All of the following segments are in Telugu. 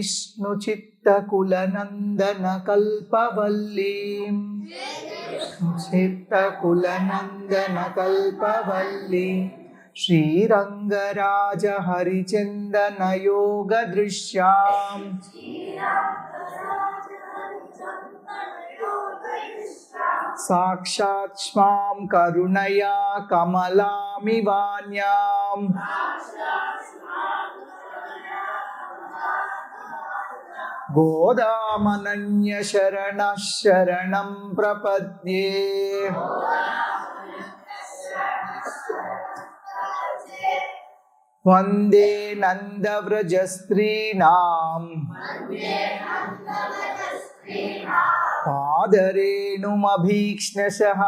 విష్ణుచిత్తకులనందన కల్పవల్లీం. చిత్తకులనందన కల్పవల్లి. శ్రీరంగరాజ హరిచందన యోగ गोदामनन्यशरणः शरणं प्रपद्ये। वंदे नन्दव्रजस्त्रीणां पादरेणुमभीक्ष्णशः।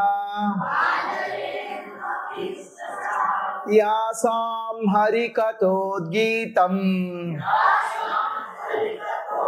यासां हरिकथोद्गीतम्।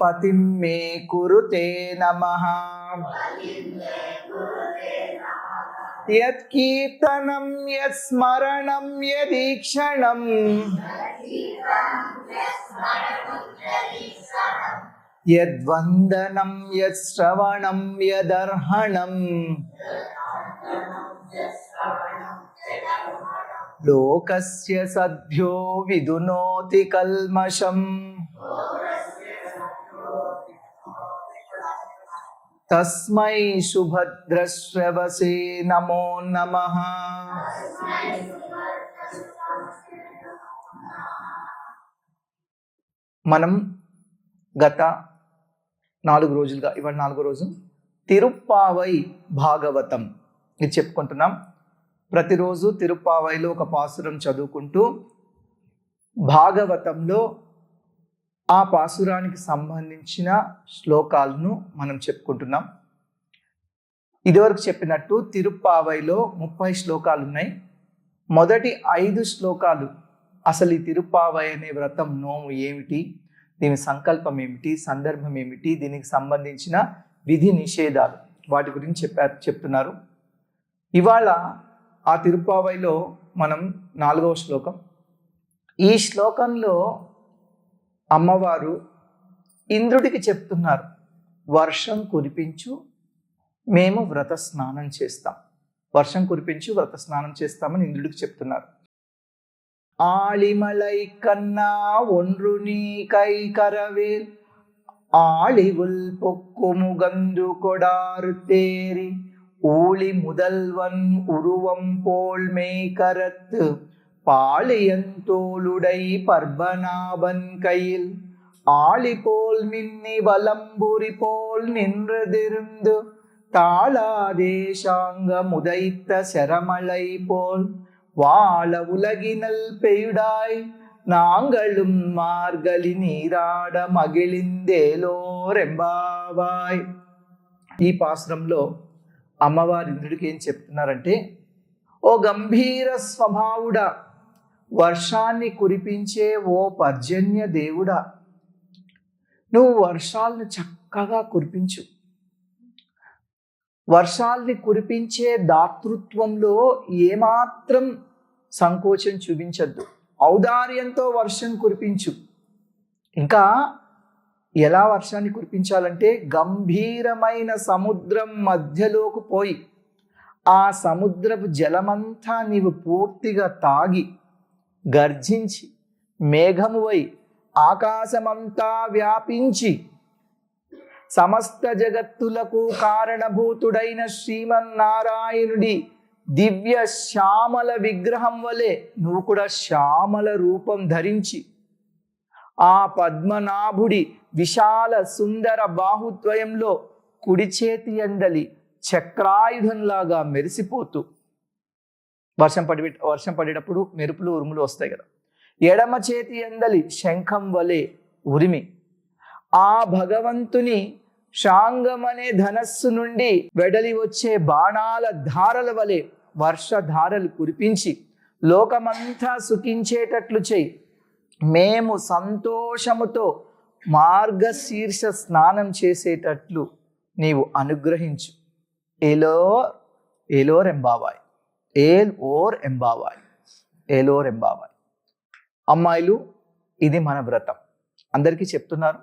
पतिं मे कुरुते नमः। यत्कीर्तनं यत्स्मरणं यदीक्षणम्। यद्वन्दनं यत्श्रवणं यदर्हणम्। लोकस्य सद्भ्यो विदुनोति कल्मषम्। తస్మై శుభద్రశ్రవసే నమో నమః. మనం గత నాలుగు రోజులుగా ఇవాళ నాలుగో రోజు తిరుప్పావై భాగవతం ఇది చెప్పుకుంటున్నాం. ప్రతిరోజు తిరుప్పావైలో ఒక పాసురం చదువుకుంటూ భాగవతంలో ఆ పాసురానికి సంబంధించిన శ్లోకాలను మనం చెప్పుకుంటున్నాం. ఇదివరకు చెప్పినట్టు తిరుప్పావైలో ముప్పై శ్లోకాలు ఉన్నాయి మొదటి ఐదు శ్లోకాలు అసలు ఈ తిరుప్పావై అనే వ్రతం నోము ఏమిటి? దీని సంకల్పం ఏమిటి? సందర్భం ఏమిటి? దీనికి సంబంధించిన విధి నిషేధాలు వాటి గురించి చెప్పారు చెప్తున్నారు. ఇవాళ ఆ తిరుప్పావైలో మనం నాలుగవ శ్లోకం. ఈ శ్లోకంలో అమ్మవారు ఇంద్రుడికి చెప్తున్నారు వర్షం కురిపించు మేము వ్రత స్నానం చేస్తాం వర్షం కురిపించు వ్రత స్నానం చేస్తామని ఇంద్రుడికి చెప్తున్నారు ஆழிமலை கண்ணா ஒன்று நீ கை கரவேல் ஆழிவுள் பொக்கு முகந்து கொடாறு தேரி ஊழி முதல்வன் உருவம் போல் மேய்கரத்து பாளியந்தோளுடை பர்பநாபன் கையில் ஆளி போல் மின்னி வலம்புரி போல் நின்றதிருந்து தாளாதேசாங்க முதைத்த செரமலை போல் வாழ உலகினல் பெய்டாய் நாங்களும் மார்கழி நீராட మగిలిందేలోరెంబావాయ్ ఈ పాశ్రంలో అమ్మవారి ఇంద్రుడికి ఏం చెప్తున్నారంటే ఓ గంభీర స్వభావుడా వర్షాన్ని కురిపించే ఓ పర్జన్య దేవుడా. నువ్వు వర్షాలను చక్కగా కురిపించు. వర్షాల్ని కురిపించే దాతృత్వంలో ఏమాత్రం సంకోచం చూపించద్దు. ఔదార్యంతో వర్షం కురిపించు. ఇంకా ఎలా వర్షాన్ని కురిపించాలంటే గంభీరమైన సముద్రం మధ్యలోకి పోయి ఆ సముద్రపు జలమంతా నీవు పూర్తిగా తాగి గర్జించి మేఘమువై ఆకాశమంతా వ్యాపించి సమస్త జగత్తులకు కారణభూతుడైన శ్రీమన్నారాయణుడి దివ్య శ్యామల విగ్రహం వలె నువ్వు కూడా శ్యామల రూపం ధరించి ఆ పద్మనాభుడి విశాల సుందర బాహుద్వయంలో కుడి చేతి ఎందలి చక్రాయుధంలాగా మెరిసిపోతూ వర్షం పడి వర్షం పడేటప్పుడు మెరుపులు ఉరుములు వస్తాయి కదా. ఎడమ చేతి అందలి శంఖం వలె ఉరిమి. ఆ భగవంతుని శాంగమనే ధనస్సు నుండి వెడలి వచ్చే బాణాల ధారల వలె వర్షధారలు కురిపించి లోకమంతా సుఖించేటట్లు చేయి. మేము సంతోషముతో మార్గశీర్ష స్నానం చేసేటట్లు నీవు అనుగ్రహించు. ఏలో ఏలో రెంబాబాయ్ ఏల్ ఓర్ ఎంబావాయి ఏల్ ఓర్ ఎంబాబాయ్ అమ్మాయిలు ఇది మన వ్రతం అందరికీ చెప్తున్నారు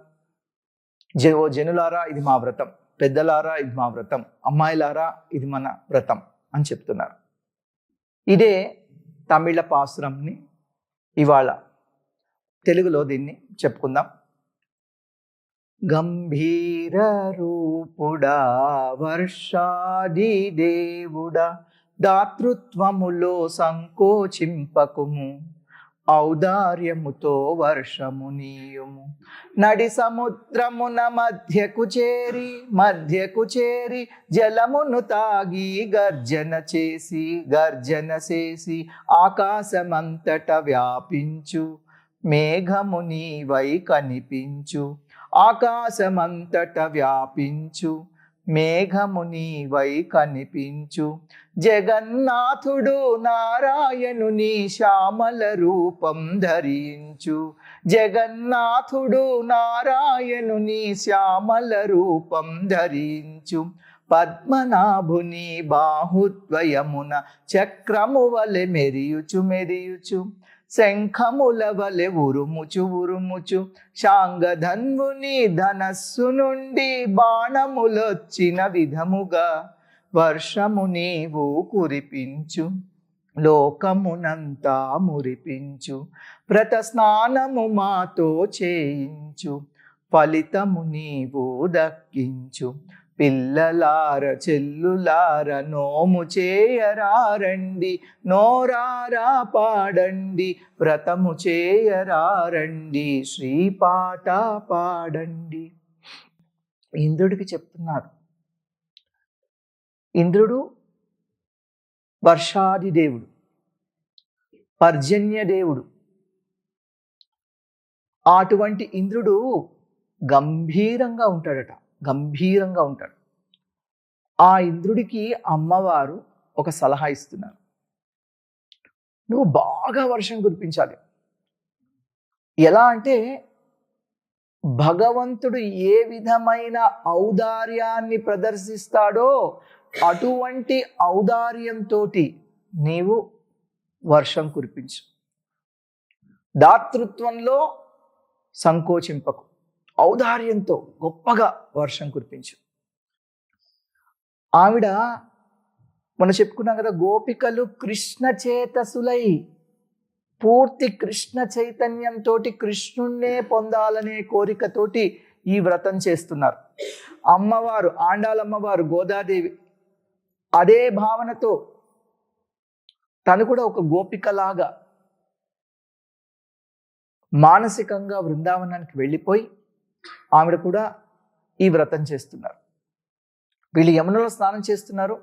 జ ఓ జనులారా ఇది మా వ్రతం పెద్దలారా ఇది మా వ్రతం అమ్మాయిలారా ఇది మన వ్రతం అని చెప్తున్నారు ఇదే తమిళ పాసురంని ఇవాళ తెలుగులో దీన్ని చెప్పుకుందాం గంభీర రూపుడా వర్షాది దేవుడా దాతృత్వములో సంకోచింపకుము. ఔదార్యముతో వర్షము నీయుము. నడి సముద్రమున మధ్యకు చేరి మధ్యకు చేరి జలమును తాగి గర్జన చేసి గర్జన చేసి ఆకాశమంతట వ్యాపించు. మేఘము నీవై కనిపించు. ఆకాశమంతట వ్యాపించు. మేఘముని వై కనిపించు. జగన్నాథుడు నారాయణుని శ్యామల రూపం ధరించు. జగన్నాథుడు నారాయణుని శ్యామల రూపం ధరించు. పద్మనాభుని బాహుద్వయమున చక్రము వలె మెరియుచు మెరియుచు. శంఖముల వలె ఉరుముచు ఉరుముచు. శాంగధన్వుని ధనస్సు నుండి బాణములొచ్చిన విధముగా వర్షము నీవు కురిపించు లోకమునంతా మురిపించు. వ్రత స్నానము మాతో చేయించు ఫలితము నీవు దక్కించు. పిల్లలార చెల్లులార నోము చేయరారండి నోరారా పాడండి వ్రతము చేయరారండి శ్రీపాట పాడండి. ఇంద్రుడికి చెప్తున్నారు ఇంద్రుడు వర్షాది దేవుడు పర్జన్య దేవుడు. అటువంటి ఇంద్రుడు గంభీరంగా ఉంటాడట. గంభీరంగా ఉంటాడు. ఆ ఇంద్రుడికి అమ్మవారు ఒక సలహా ఇస్తున్నారు. నువ్వు బాగా వర్షం కురిపించాలి. ఎలా అంటే భగవంతుడు ఏ విధమైన ఔదార్యాన్ని ప్రదర్శిస్తాడో అటువంటి ఔదార్యంతో నీవు వర్షం కురిపించు. దాతృత్వంలో సంకోచింపకు. ఔదార్యంతో గొప్పగా వర్షం కురిపించు ఆవిడ మనం చెప్పుకున్నాం కదా గోపికలు కృష్ణ చేతసులై పూర్తి కృష్ణ చైతన్యంతో కృష్ణుణ్ణే పొందాలనే కోరికతోటి ఈ వ్రతం చేస్తున్నారు. అమ్మవారు ఆండాలమ్మవారు గోదాదేవి అదే భావనతో తను కూడా ఒక గోపికలాగా మానసికంగా బృందావనానికి వెళ్ళిపోయి ఆవిడ కూడా ఈ వ్రతం చేస్తున్నారు. వీళ్ళు యమునలో స్నానం చేస్తున్నారు.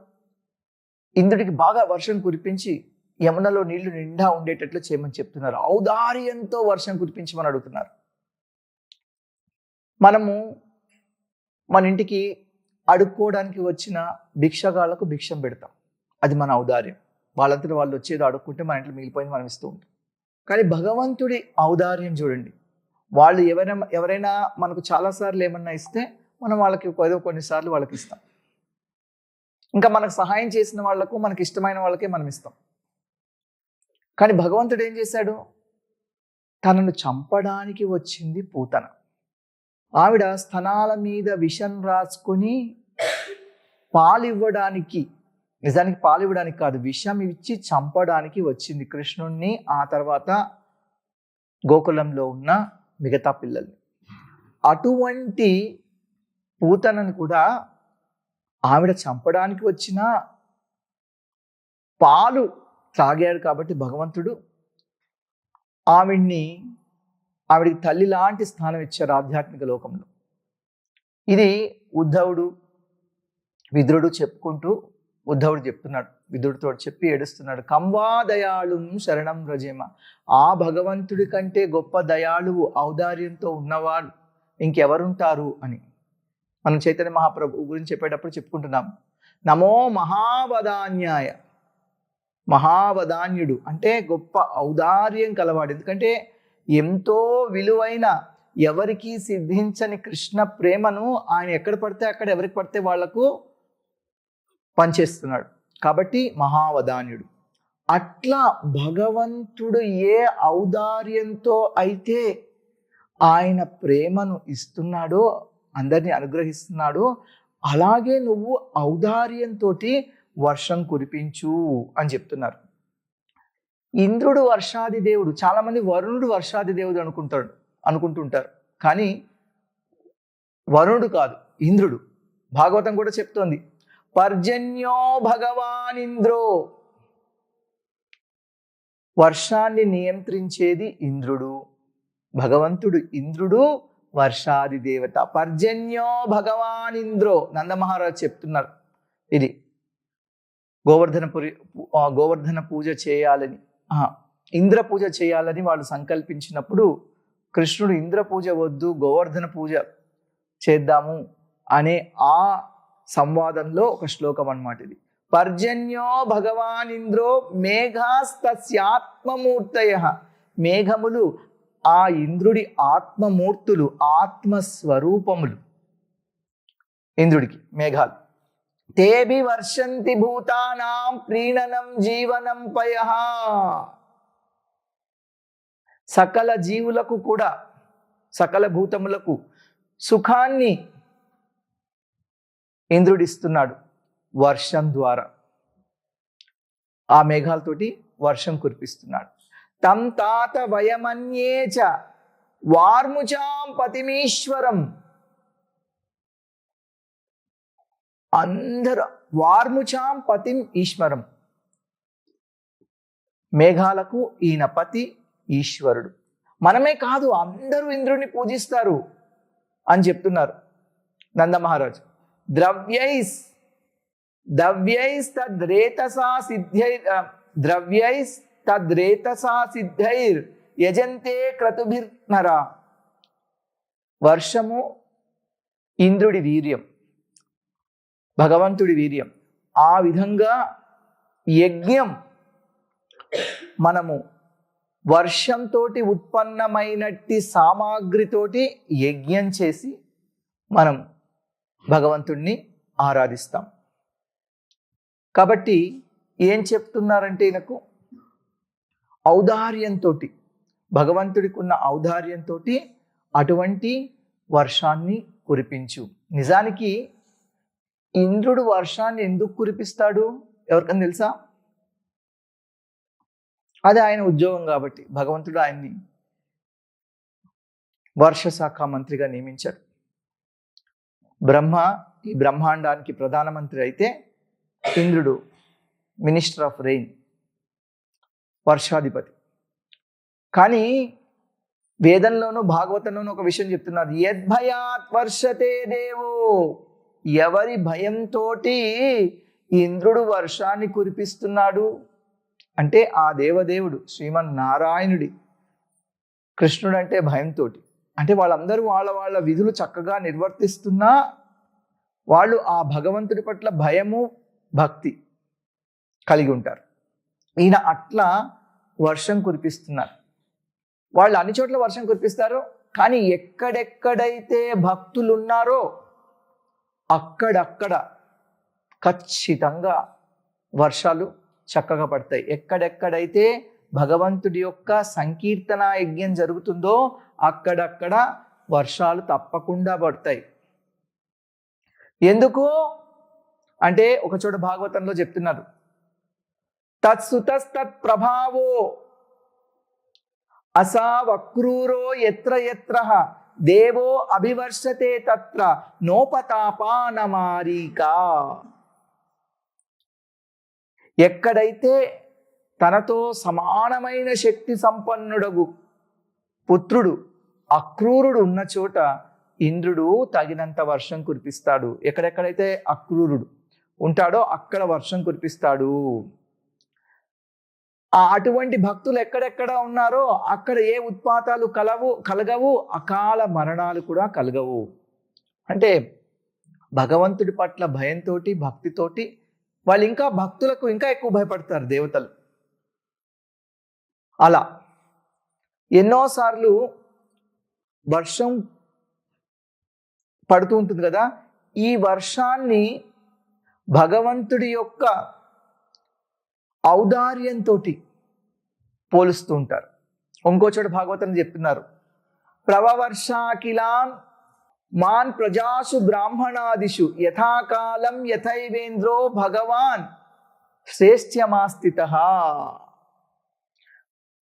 ఇంద్రుడికి బాగా వర్షం కురిపించి యమునలో నీళ్ళు నిండా ఉండేటట్లు చేయమని చెప్తున్నారు. ఔదార్యంతో వర్షం కురిపించమని అడుగుతున్నారు. మనము మన ఇంటికి అడుక్కోవడానికి వచ్చిన భిక్షగాళ్ళకు భిక్షం పెడతాం. అది మన ఔదార్యం. వాళ్ళంతా వాళ్ళు వచ్చేది అడుక్కుంటే మన ఇంట్లో మిగిలిపోయింది మనం ఇస్తూ ఉంటాం. కానీ భగవంతుడి ఔదార్యం చూడండి. వాళ్ళు ఎవరైనా ఎవరైనా మనకు చాలాసార్లు ఏమన్నా ఇస్తే మనం వాళ్ళకి ఏదో కొన్నిసార్లు వాళ్ళకి ఇస్తాం. ఇంకా మనకు సహాయం చేసిన వాళ్ళకు మనకి ఇష్టమైన వాళ్ళకే మనం ఇస్తాం. కానీ భగవంతుడు ఏం చేశాడు? తనను చంపడానికి వచ్చింది పూతన. ఆవిడ స్థనాల మీద విషం రాసుకొని పాలు ఇవ్వడానికి నిజానికి పాలు ఇవ్వడానికి కాదు విషం ఇచ్చి చంపడానికి వచ్చింది కృష్ణుణ్ణి. ఆ తర్వాత గోకులంలో ఉన్న మిగతా పిల్లల్ని అటువంటి పూతనని కూడా ఆవిడ చంపడానికి వచ్చిన పాలు తాగాడు కాబట్టి భగవంతుడు ఆవిడ్ని ఆవిడికి తల్లి లాంటి స్థానం ఇచ్చారు ఆధ్యాత్మిక లోకంలో. ఇది ఉద్ధవుడు విద్రుడు చెప్పుకుంటూ ఉద్ధవుడు చెప్తున్నాడు. విదురుడితో చెప్పి ఏడుస్తున్నాడు కంవాదయాళు శరణం రజేమ ఆ భగవంతుడి కంటే గొప్ప దయాళువు ఔదార్యంతో ఉన్నవాడు ఇంకెవరుంటారు? అని. మనం చైతన్య మహాప్రభు గురించి చెప్పేటప్పుడు చెప్పుకుంటున్నాం నమో మహావదాన్యాయ మహావదాన్యుడు. అంటే గొప్ప ఔదార్యం కలవాడు. ఎందుకంటే ఎంతో విలువైన ఎవరికి సిద్ధించని కృష్ణ ప్రేమను ఆయన ఎక్కడ పడితే అక్కడ ఎవరికి పడితే వాళ్ళకు పనిచేస్తున్నాడు కాబట్టి మహావదాన్యుడు అట్లా భగవంతుడు ఏ ఔదార్యంతో అయితే ఆయన ప్రేమను ఇస్తున్నాడో అందరినీ అనుగ్రహిస్తున్నాడో అలాగే నువ్వు ఔదార్యంతో వర్షం కురిపించు అని చెప్తున్నారు. ఇంద్రుడు వర్షాది దేవుడు చాలామంది వరుణుడు వర్షాది దేవుడు అనుకుంటాడు అనుకుంటుంటారు. కానీ వరుణుడు కాదు ఇంద్రుడు. భాగవతం కూడా చెప్తోంది పర్జన్యో భగవాన్ ఇంద్రో వర్షాన్ని నియంత్రించేది ఇంద్రుడు. భగవంతుడు ఇంద్రుడు వర్షాది దేవత. పర్జన్యో భగవాన్ ఇంద్రో నందమహారాజు చెప్తున్నారు. ఇది గోవర్ధన పురి గోవర్ధన పూజ చేయాలని. ఇంద్ర పూజ చేయాలని వాళ్ళు సంకల్పించినప్పుడు కృష్ణుడు ఇంద్ర పూజ వద్దు గోవర్ధన పూజ చేద్దాము అనే ఆ సంవాదంలో ఒక శ్లోకం అన్నమాట ఇది. పర్జన్యో భగవాన్ ఇంద్రో మేఘాస్తస్యాత్మమూర్తయ. మేఘములు ఆ ఇంద్రుడి ఆత్మమూర్తులు ఆత్మస్వరూపములు. ఇంద్రుడికి మేఘాలు. తేభి వర్షంతి భూతానాం ప్రీణనం జీవనం పయ. సకల జీవులకు కూడా సకల భూతములకు సుఖాన్ని ఇంద్రుడిస్తున్నాడు వర్షం ద్వారా. ఆ మేఘాలతోటి వర్షం కురిపిస్తున్నాడు. తం తాత వయమన్యేచ వార్ముచాం పతిమీశ్వరం. అందరు వార్ముచాం పతిం ఈశ్వరం. మేఘాలకు ఈయన పతి ఈశ్వరుడు. మనమే కాదు అందరూ ఇంద్రుని పూజిస్తారు అని చెప్తున్నారు నందమహారాజు. ద్రవ్యైస్. ద్రవ్యైస్ తద్రేతసా సిద్ధైర్ ద్రవ్యైస్ తద్రేతసా సిద్ధైర్ యజంతే క్రతుభిర్నరా వర్షము ఇంద్రుడి వీర్యం భగవంతుడి వీర్యం. ఆ విధంగా యజ్ఞం మనము వర్షంతోటి ఉత్పన్నమైనట్టి సామాగ్రితోటి యజ్ఞం చేసి మనం భగవంతుణ్ణి ఆరాధిస్తాం. కాబట్టి ఏం చెప్తున్నారంటే ఈయనకు? ఔదార్యంతో భగవంతుడికి ఉన్న ఔదార్యంతో అటువంటి వర్షాన్ని కురిపించు. నిజానికి ఇంద్రుడు వర్షాన్ని ఎందుకు కురిపిస్తాడు? ఎవరికైనా తెలుసా? అది ఆయన ఉద్యోగం కాబట్టి. భగవంతుడు ఆయన్ని వర్ష శాఖ మంత్రిగా నియమించారు బ్రహ్మ ఈ బ్రహ్మాండానికి ప్రధానమంత్రి అయితే ఇంద్రుడు మినిస్టర్ ఆఫ్ రెయిన్ వర్షాధిపతి. కానీ వేదంలోనూ భాగవతంలోనూ ఒక విషయం చెప్తున్నారు యద్భయాత్ వర్షతే దేవో ఎవరి భయంతో ఇంద్రుడు వర్షాన్ని కురిపిస్తున్నాడు? అంటే ఆ దేవదేవుడు శ్రీమన్ నారాయణుడి కృష్ణుడు అంటే భయంతో అంటే వాళ్ళందరూ వాళ్ళ వాళ్ళ విధులు చక్కగా నిర్వర్తిస్తున్నా వాళ్ళు ఆ భగవంతుడి పట్ల భయము భక్తి కలిగి ఉంటారు. ఈయన అట్లా వర్షం కురిపిస్తున్నారు. వాళ్ళు అన్ని చోట్ల వర్షం కురిపిస్తారు కానీ ఎక్కడెక్కడైతే భక్తులు ఉన్నారో అక్కడక్కడ ఖచ్చితంగా వర్షాలు చక్కగా పడతాయి. ఎక్కడెక్కడైతే భగవంతుడి యొక్క సంకీర్తన యజ్ఞం జరుగుతుందో అక్కడక్కడ వర్షాలు తప్పకుండా పడతాయి. ఎందుకు? అంటే ఒక చోట భాగవతంలో చెప్తున్నారు. తత్సుతస్తత్ ప్రభావో అసా వక్రూరో ఎత్ర ఎత్ర దేవో అభివర్షతే తత్ర నోపతాపానమారీకా. ఎక్కడైతే తనతో సమానమైన శక్తి సంపన్నుడగు పుత్రుడు అక్రూరుడు ఉన్న చోట ఇంద్రుడు తగినంత వర్షం కురిపిస్తాడు. ఎక్కడెక్కడైతే అక్రూరుడు ఉంటాడో అక్కడ వర్షం కురిపిస్తాడు. అటువంటి భక్తులు ఎక్కడెక్కడ ఉన్నారో అక్కడ ఏ ఉత్పాతాలు కలవు కలగవు అకాల మరణాలు కూడా కలగవు. అంటే భగవంతుడి పట్ల భయంతో భక్తితోటి వాళ్ళు ఇంకా భక్తులకు ఇంకా ఎక్కువ భయపడతారు దేవతలు. అలా. ఎన్నోసార్లు వర్షం పడుతూ ఉంటుంది కదా ఈ వర్షాన్ని భగవంతుడి యొక్క ఔదార్యంతో పోలుస్తూ ఉంటారు. ఇంకో చోట భాగవతం చెప్తున్నారు ప్రవవర్షాకిలాన్ మాన్ ప్రజాసు బ్రాహ్మణాదిషు యథాకాలం యథైవేంద్రో భగవాన్ శ్రేష్ఠ్యమాస్థిత.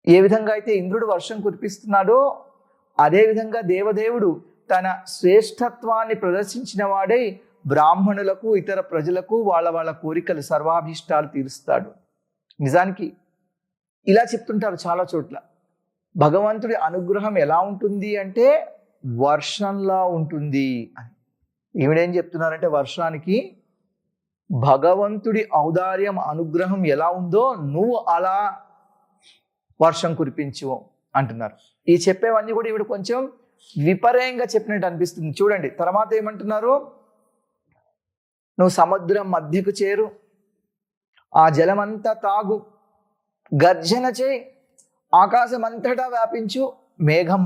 ఏ విధంగా అయితే ఇంద్రుడు వర్షం కురిపిస్తున్నాడో అదేవిధంగా దేవదేవుడు తన శ్రేష్ఠత్వాన్ని ప్రదర్శించిన వాడై బ్రాహ్మణులకు ఇతర ప్రజలకు వాళ్ళ వాళ్ళ కోరికలు సర్వాభీష్టాలు తీరుస్తాడు. నిజానికి ఇలా చెప్తుంటారు చాలా చోట్ల. భగవంతుడి అనుగ్రహం ఎలా ఉంటుంది అంటే వర్షంలా ఉంటుంది అని. ఈవిడేం చెప్తున్నారంటే వర్షానికి భగవంతుడి ఔదార్యం అనుగ్రహం ఎలా ఉందో నువ్వు అలా వర్షం కురిపించు అంటున్నారు. ఈ చెప్పేవన్నీ కూడా ఇవి కొంచెం విపర్యంగా చెప్పినట్టు అనిపిస్తుంది. చూడండి తర్వాత ఏమంటున్నారు? నువ్వు సముద్రం మధ్యకు చేరు ఆ జలమంతా తాగు గర్జన చేయి ఆకాశమంతటా వ్యాపించు మేఘం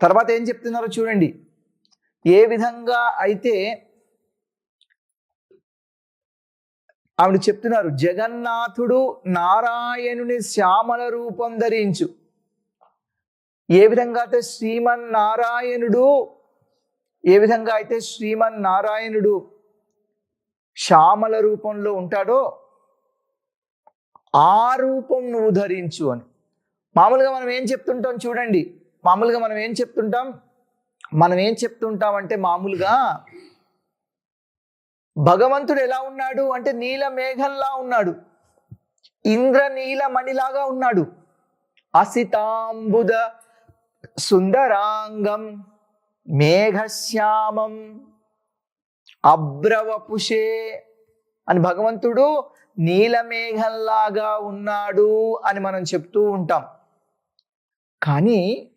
తర్వాత ఏం చెప్తున్నారో చూడండి. ఏ విధంగా అయితే ఆవిడ చెప్తున్నారు జగన్నాథుడు నారాయణుని శ్యామల రూపం ధరించు. ఏ విధంగా అయితే శ్రీమన్నారాయణుడు ఏ విధంగా అయితే శ్రీమన్నారాయణుడు శ్యామల రూపంలో ఉంటాడో ఆ రూపం నువ్వు ధరించు అని. మామూలుగా మనం ఏం చెప్తుంటాం చూడండి. మామూలుగా మనం ఏం చెప్తుంటాం? మనం ఏం చెప్తుంటాం అంటే మామూలుగా భగవంతుడు ఎలా ఉన్నాడు అంటే నీల మేఘంలా ఉన్నాడు. ఇంద్ర నీలమణిలాగా ఉన్నాడు. అసితాంబుద సుందరాంగం మేఘశ్యామం అబ్రవపుషే అని భగవంతుడు నీలమేఘంలాగా ఉన్నాడు అని మనం చెప్తూ ఉంటాం. కానీ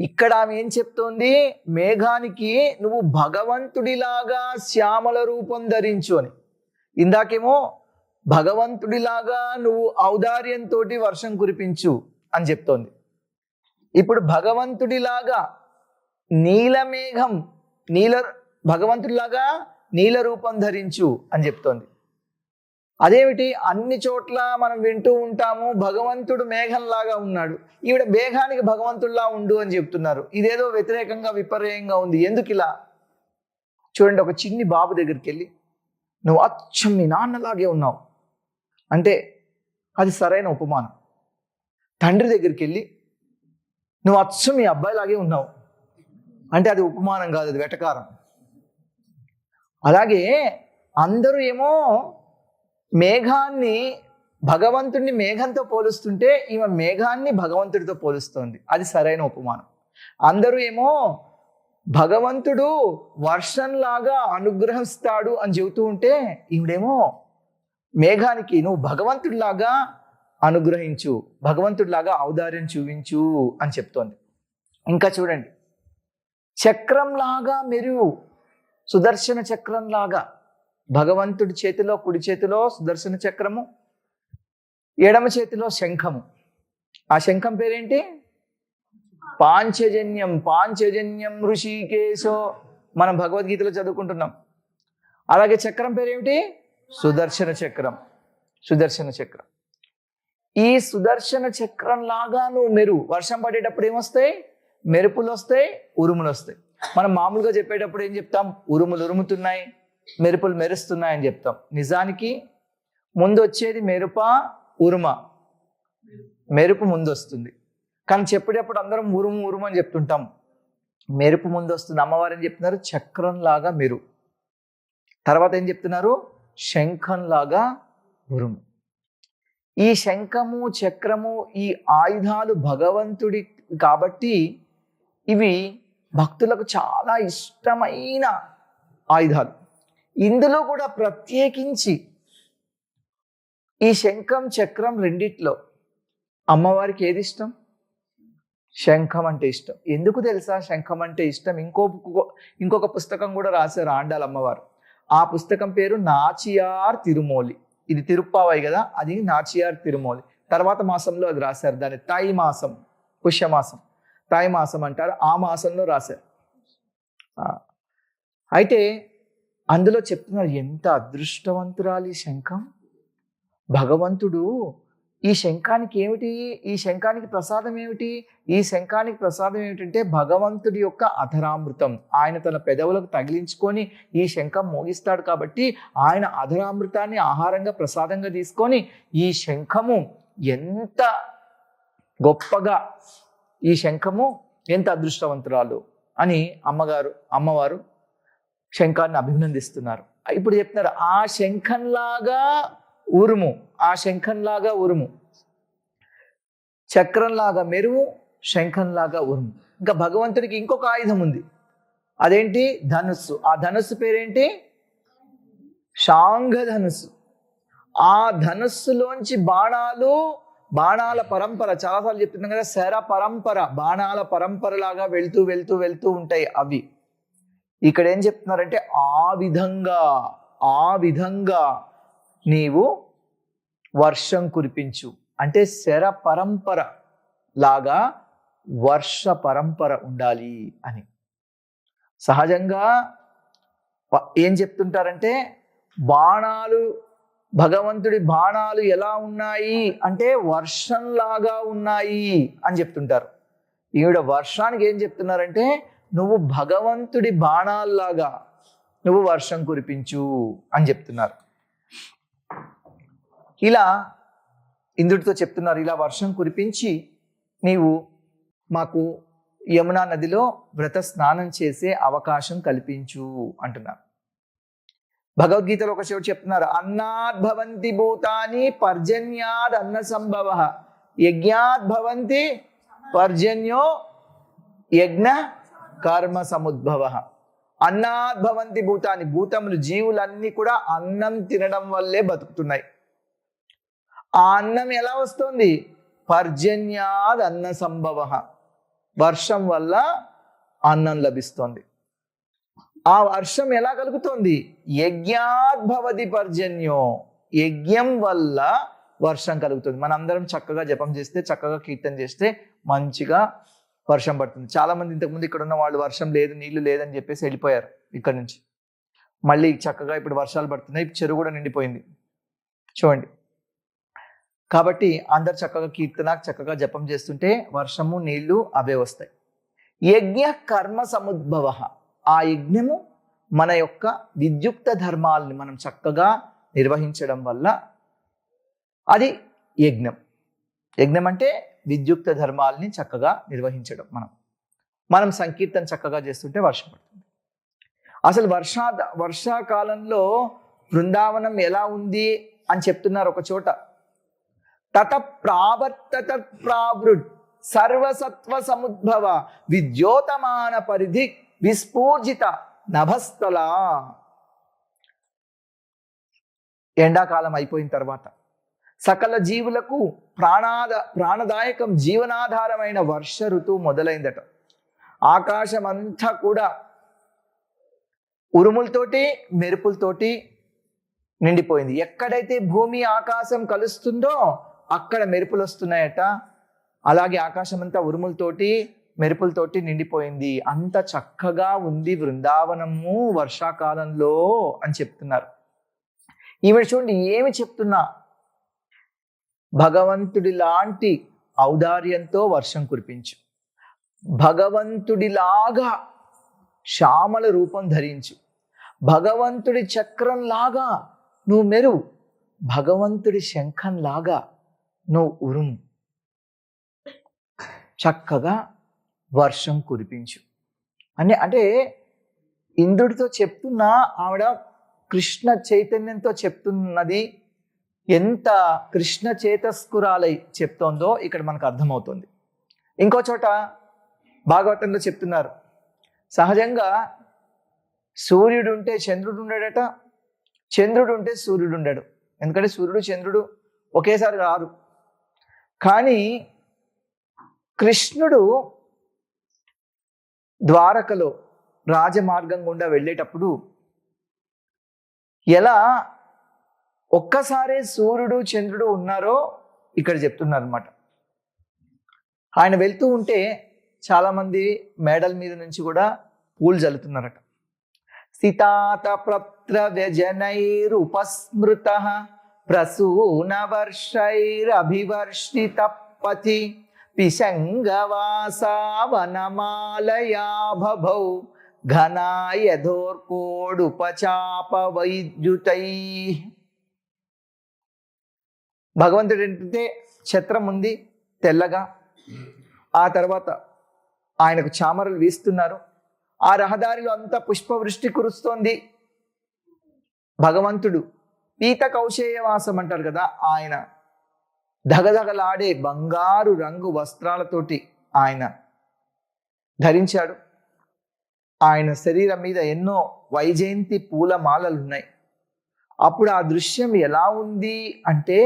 ఇక్కడ ఆమె ఏం చెప్తోంది? మేఘానికి నువ్వు భగవంతుడిలాగా శ్యామల రూపం ధరించు అని. ఇందాకేమో భగవంతుడిలాగా నువ్వు ఔదార్యంతో వర్షం కురిపించు అని చెప్తోంది. ఇప్పుడు భగవంతుడిలాగా నీలమేఘం నీల భగవంతుడిలాగా నీల రూపం ధరించు అని చెప్తోంది. అదేమిటి? అన్ని చోట్ల మనం వింటూ ఉంటాము భగవంతుడు మేఘంలాగా ఉన్నాడు. ఈవిడ మేఘానికి భగవంతుడిలా ఉండు అని చెప్తున్నారు. ఇదేదో వ్యతిరేకంగా విపర్యంగా ఉంది. ఎందుకు ఇలా చూడండి ఒక చిన్ని బాబు దగ్గరికి వెళ్ళి నువ్వు అచ్చం మీ నాన్నలాగే ఉన్నావు. అంటే అది సరైన ఉపమానం. తండ్రి దగ్గరికి వెళ్ళి నువ్వు అచ్చం మీ అబ్బాయిలాగే ఉన్నావు. అంటే అది ఉపమానం కాదు అది వెటకారం. అలాగే అందరూ ఏమో మేఘాన్ని భగవంతుడిని మేఘంతో పోలుస్తుంటే ఈమె మేఘాన్ని భగవంతుడితో పోలుస్తుంది. అది సరైన ఉపమానం. అందరూ ఏమో భగవంతుడు వర్షంలాగా అనుగ్రహిస్తాడు అని చెబుతూ ఉంటే ఈవిడేమో మేఘానికి నువ్వు భగవంతుడిలాగా అనుగ్రహించు భగవంతుడిలాగా ఔదార్యం చూపించు అని చెప్తోంది. ఇంకా చూడండి. చక్రంలాగా మెరుగు సుదర్శన చక్రంలాగా భగవంతుడి చేతిలో కుడి చేతిలో సుదర్శన చక్రము ఎడమ చేతిలో శంఖము. ఆ శంఖం పేరేంటి? పాంచజన్యం పాంచజన్యం ఋషికేశో. మనం భగవద్గీతలో చదువుకుంటున్నాం. అలాగే చక్రం పేరేమిటి? సుదర్శన చక్రం. సుదర్శన చక్రం. ఈ సుదర్శన చక్రం లాగా నువ్వు మెరు వర్షం పడేటప్పుడు ఏమొస్తాయి? మెరుపులు వస్తాయి ఉరుములు వస్తాయి మనం మామూలుగా చెప్పేటప్పుడు ఏం చెప్తాం? ఉరుములు ఉరుముతున్నాయి. మెరుపులు మెరుస్తున్నాయని చెప్తాం. నిజానికి ముందు వచ్చేది మెరుప ఉరుమ. మెరుపు ముందు వస్తుంది కానీ చెప్పేటప్పుడు అందరం ఉరుము ఉరుము అని చెప్తుంటాం. మెరుపు ముందు వస్తుంది అమ్మవారు చెప్తున్నారు? చక్రంలాగా మెరు. తర్వాత ఏం చెప్తున్నారు? శంఖంలాగా ఉరుము. ఈ శంఖము చక్రము ఈ ఆయుధాలు భగవంతుడి కాబట్టి ఇవి భక్తులకు చాలా ఇష్టమైన ఆయుధాలు. ఇందులో కూడా ప్రత్యేకించి ఈ శంఖం చక్రం రెండిట్లో అమ్మవారికి ఏది ఇష్టం? శంఖం అంటే ఇష్టం. ఎందుకు తెలుసా? శంఖం అంటే ఇష్టం. ఇంకో ఇంకొక పుస్తకం కూడా రాశారు ఆండాల అమ్మవారు. ఆ పుస్తకం పేరు నాచియార్ తిరుమోలి. ఇది తిరుప్పావై కదా? అది నాచియార్ తిరుమోలి. తర్వాత మాసంలో అది రాశారు. దాన్ని తాయి మాసం పుష్యమాసం తాయి మాసం అంటారు. ఆ మాసంలో రాశారు. అయితే అందులో చెప్తున్నారు ఎంత అదృష్టవంతురాలి ఈ శంఖం? భగవంతుడు ఈ శంఖానికి ఏమిటి? ఈ శంఖానికి ప్రసాదం ఏమిటి? ఈ శంఖానికి ప్రసాదం ఏమిటంటే భగవంతుడి యొక్క అధరామృతం. ఆయన తన పెదవులకు తగిలించుకొని ఈ శంఖం మోగిస్తాడు కాబట్టి ఆయన అధరామృతాన్ని ఆహారంగా ప్రసాదంగా తీసుకొని ఈ శంఖము ఎంత గొప్పగా ఈ శంఖము ఎంత అదృష్టవంతురాలు అని అమ్మగారు అమ్మవారు శంఖాన్ని అభినందిస్తున్నారు. ఇప్పుడు చెప్తున్నారు ఆ శంఖంలాగా ఉరుము ఆ శంఖంలాగా ఉరుము చక్రంలాగా మెరువు శంఖంలాగా ఉరుము. ఇంకా భగవంతుడికి ఇంకొక ఆయుధం ఉంది. అదేంటి? ధనుస్సు. ఆ ధనుస్సు పేరేంటి? షాంఘ ధనుస్సు ఆ ధనుస్సులోంచి బాణాలు బాణాల పరంపర చాలాసార్లు చెప్తున్నాం కదా శర పరంపర బాణాల పరంపరలాగా వెళ్తూ వెళ్తూ వెళ్తూ ఉంటాయి అవి. ఇక్కడ ఏం చెప్తున్నారంటే ఆ విధంగా ఆ విధంగా నీవు వర్షం కురిపించు. అంటే శర పరంపర లాగా వర్ష పరంపర ఉండాలి అని. సహజంగా ఏం చెప్తుంటారంటే బాణాలు భగవంతుడి బాణాలు ఎలా ఉన్నాయి? అంటే వర్షంలాగా ఉన్నాయి అని చెప్తుంటారు. ఈవిడ వర్షానికి ఏం చెప్తున్నారంటే నువ్వు భగవంతుడి బాణాల్లాగా నువ్వు వర్షం కురిపించు అని చెప్తున్నారు. ఇలా ఇంద్రుడితో చెప్తున్నారు ఇలా వర్షం కురిపించి నీవు మాకు యమునా నదిలో వ్రత స్నానం చేసే అవకాశం కల్పించు అంటున్నారు. భగవద్గీతలో ఒక చోటు చెప్తున్నారు అన్నాద్ భవంతి భూతాని పర్జన్యాద్ అన్న సంభవ యజ్ఞాద్ భవంతి పర్జన్యో యజ్ఞ కర్మ సముద్భవ. అన్నాద్భవంతి భూతాన్ని భూతములు జీవులన్నీ కూడా అన్నం తినడం వల్లే బతుకుతున్నాయి. ఆ అన్నం ఎలా వస్తుంది? పర్జన్యాద్ అన్న సంభవ. వర్షం వల్ల అన్నం లభిస్తుంది. ఆ వర్షం ఎలా కలుగుతోంది? యజ్ఞాద్భవతి పర్జన్యో. యజ్ఞం వల్ల వర్షం కలుగుతుంది. మనందరం చక్కగా జపం చేస్తే చక్కగా కీర్తన చేస్తే మంచిగా వర్షం పడుతుంది. చాలామంది ఇంతకుముందు ఇక్కడ ఉన్న వాళ్ళు వర్షం లేదు నీళ్ళు లేదని చెప్పేసి వెళ్ళిపోయారు ఇక్కడ నుంచి. మళ్ళీ చక్కగా ఇప్పుడు వర్షాలు పడుతున్నాయి చెరువు కూడా నిండిపోయింది. చూడండి. కాబట్టి అందరు చక్కగా కీర్తన చక్కగా జపం చేస్తుంటే వర్షము నీళ్ళు అవే వస్తాయి. యజ్ఞ కర్మ సముద్భవ. ఆ యజ్ఞము మన యొక్క విద్యుక్త ధర్మాలని మనం చక్కగా నిర్వహించడం వల్ల అది యజ్ఞం. యజ్ఞం అంటే విద్యుక్త ధర్మాల్ని చక్కగా నిర్వహించడం మనం. మనం సంకీర్తన చక్కగా చేస్తుంటే వర్షం పడుతుంది. అసలు వర్షా వర్షాకాలంలో బృందావనం ఎలా ఉంది అని చెప్తున్నారు ఒక చోట. తత ప్రావర్తత సర్వసత్వ సముద్భవ విద్యోతమాన పరిధి విస్ఫూర్జిత నభస్థల. ఎండాకాలం అయిపోయిన తర్వాత సకల జీవులకు ప్రాణాద ప్రాణదాయకం జీవనాధారమైన వర్ష ఋతువు మొదలైందట. ఆకాశం అంతా కూడా ఉరుములతోటి మెరుపులతోటి నిండిపోయింది. ఎక్కడైతే భూమి ఆకాశం కలుస్తుందో అక్కడ మెరుపులు వస్తున్నాయట అలాగే ఆకాశం అంతా ఉరుములతోటి మెరుపులతోటి నిండిపోయింది. అంత చక్కగా ఉంది బృందావనము వర్షాకాలంలో అని చెప్తున్నారు. ఈమె చూడండి ఏమి చెప్తున్నా? భగవంతుడి లాంటి ఔదార్యంతో వర్షం కురిపించు. భగవంతుడిలాగా శ్యామల రూపం ధరించు. భగవంతుడి చక్రంలాగా నువ్వు మెరువు. భగవంతుడి శంఖంలాగా నువ్వు ఉరుము. చక్కగా వర్షం కురిపించు. అని అంటే ఇంద్రుడితో చెప్తున్న ఆవిడ కృష్ణ చైతన్యంతో చెప్తున్నది ఎంత కృష్ణ చేతస్కురాలై చెప్తోందో ఇక్కడ మనకు అర్థమవుతుంది. ఇంకో చోట భాగవతంలో చెప్తున్నారు. సహజంగా సూర్యుడు ఉంటే చంద్రుడు ఉండడట చంద్రుడు ఉంటే సూర్యుడు ఉండడు ఎందుకంటే సూర్యుడు చంద్రుడు ఒకేసారి రారు. కానీ కృష్ణుడు ద్వారకలో రాజమార్గం గుండా వెళ్ళేటప్పుడు ఎలా ఒక్కసారే సూర్యుడు చంద్రుడు ఉన్నారో ఇక్కడ చెప్తున్నారు అనమాట ఆయన వెళ్తూ ఉంటే చాలామంది మేడల మీద నుంచి కూడా పూలు జల్లుతున్నారట. సితాత ప్రత్ర వ్యజనైరుపస్మృత ప్రసూన వర్షైరభివర్షిత పతి పిశంగవాసావనమాలయాభౌ ఘనాయధోర్కోడుపచాప వైద్యుతై భగవంతుడు ఏంటంటే ఛత్రం ఉంది తెల్లగా. ఆ తర్వాత ఆయనకు చామరలు వీస్తున్నారు. ఆ రహదారిలో అంతా పుష్పవృష్టి కురుస్తోంది. భగవంతుడు పీత కౌశేయవాసం అంటారు కదా ఆయన. దగదగలాడే బంగారు రంగు వస్త్రాలతోటి ఆయన ధరించాడు. ఆయన శరీరం మీద ఎన్నో వైజయంతి పూల మాలలు ఉన్నాయి అప్పుడు ఆ దృశ్యం ఎలా ఉంది అంటే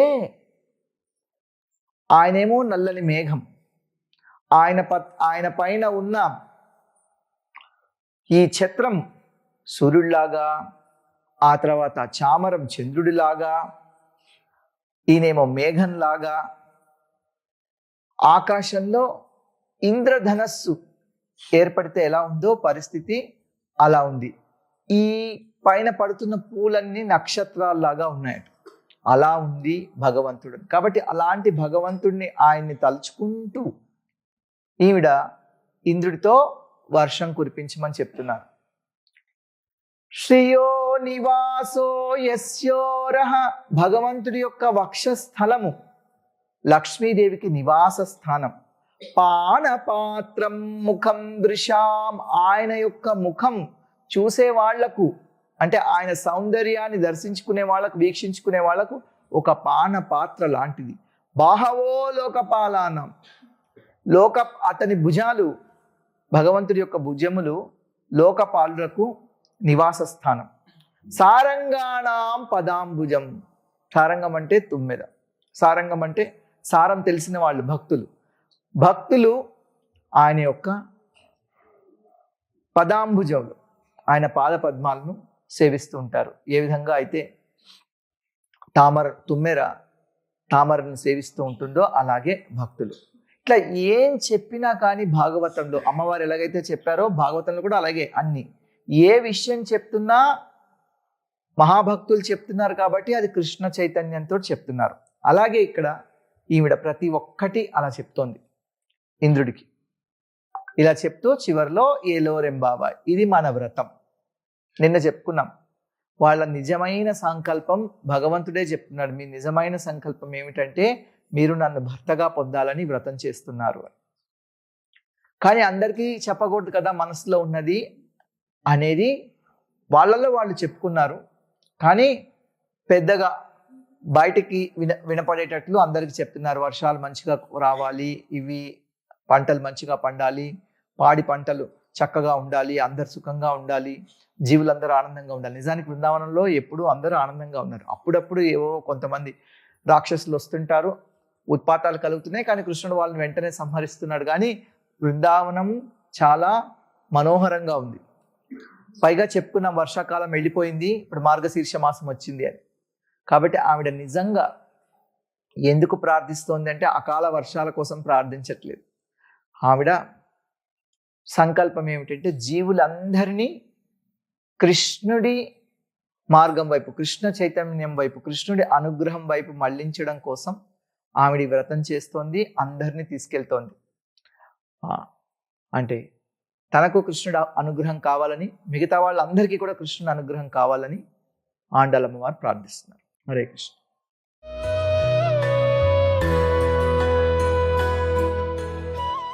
ఆయనేమో నల్లని మేఘం. ఆయన ప ఆయన పైన ఉన్న ఈ ఛత్రం సూర్యుడిలాగా ఆ తర్వాత చామరం చంద్రుడిలాగా ఈయనేమో మేఘంలాగా ఆకాశంలో ఇంద్రధనస్సు ఏర్పడితే ఎలా ఉందో పరిస్థితి అలా ఉంది. ఈ పైన పడుతున్న పూలన్నీ నక్షత్రాల్లాగా ఉన్నాయట. అలా ఉంది భగవంతుడు. కాబట్టి అలాంటి భగవంతుడిని ఆయన్ని తలుచుకుంటూ ఈవిడ ఇంద్రుడితో వర్షం కురిపించమని చెప్తున్నారు. శ్రీయో నివాసో యస్యోరహ భగవంతుడి యొక్క వక్షస్థలము లక్ష్మీదేవికి నివాస స్థానం. పానపాత్రం ముఖం దృశాం ఆయన యొక్క ముఖం చూసే వాళ్ళకు అంటే ఆయన సౌందర్యాన్ని దర్శించుకునే వాళ్ళకు వీక్షించుకునే వాళ్ళకు ఒక పాన పాత్ర లాంటిది. బాహవో లోకపాలానం. లోక అతని భుజాలు భగవంతుడి యొక్క భుజములు లోకపాలులకు నివాస స్థానం. సారంగాణం పదాంబుజం. సారంగం అంటే తుమ్మెద. సారంగం అంటే సారం తెలిసిన వాళ్ళు భక్తులు. భక్తులు ఆయన యొక్క పదాంబుజములు ఆయన పాద పద్మాలను సేవిస్తూ ఉంటారు ఏ విధంగా అయితే తామర తుమ్మెర తామరను సేవిస్తూ ఉంటుందో అలాగే భక్తులు. ఇట్లా ఏం చెప్పినా కానీ భాగవతంలో అమ్మవారు ఎలాగైతే చెప్పారో భాగవతంలో కూడా అలాగే అన్ని. ఏ విషయం చెప్తున్నా మహాభక్తులు చెప్తున్నారు కాబట్టి అది కృష్ణ చైతన్యంతో చెప్తున్నారు. అలాగే ఇక్కడ ఈవిడ ప్రతి ఒక్కటి అలా చెప్తోంది ఇంద్రుడికి. ఇలా చెప్తూ చివరిలో ఏలోరెంబాబా ఇది మన వ్రతం. నిన్న చెప్పుకున్నాం. వాళ్ళ నిజమైన సంకల్పం భగవంతుడే చెప్తున్నాడు. మీ నిజమైన సంకల్పం ఏమిటంటే మీరు నన్ను భర్తగా పొందాలని వ్రతం చేస్తున్నారు అని. కానీ అందరికీ చెప్పకూడదు కదా మనసులో ఉన్నది అనేది. వాళ్ళలో వాళ్ళు చెప్పుకున్నారు. కానీ పెద్దగా బయటికి విన వినపడేటట్లు అందరికీ చెప్తున్నారు. వర్షాలు మంచిగా రావాలి ఇవి పంటలు మంచిగా పండాలి పాడి పంటలు. చక్కగా ఉండాలి అందరు సుఖంగా ఉండాలి జీవులందరూ ఆనందంగా ఉండాలి. నిజానికి బృందావనంలో ఎప్పుడూ అందరూ ఆనందంగా ఉన్నారు. అప్పుడప్పుడు ఏవో కొంతమంది రాక్షసులు వస్తుంటారు ఉత్పాతాలు కలుగుతున్నాయి కానీ కృష్ణుడు వాళ్ళని వెంటనే సంహరిస్తున్నాడు. కానీ బృందావనం చాలా మనోహరంగా ఉంది. పైగా చెప్పుకున్న వర్షాకాలం వెళ్ళిపోయింది ఇప్పుడు మార్గశీర్ష మాసం వచ్చింది అని. కాబట్టి ఆవిడ నిజంగా ఎందుకు ప్రార్థిస్తోంది అంటే అకాల వర్షాల కోసం ప్రార్థించట్లేదు. ఆవిడ సంకల్పం ఏమిటంటే జీవులందరినీ కృష్ణుడి మార్గం వైపు కృష్ణ చైతన్యం వైపు కృష్ణుడి అనుగ్రహం వైపు మళ్ళించడం కోసం ఆవిడి వ్రతం చేస్తోంది అందరినీ తీసుకెళ్తోంది. అంటే తనకు కృష్ణుడు అనుగ్రహం కావాలని మిగతా వాళ్ళందరికీ కూడా కృష్ణుడి అనుగ్రహం కావాలని ఆండలమ్మ వారు ప్రార్థిస్తున్నారు. హరే కృష్ణ.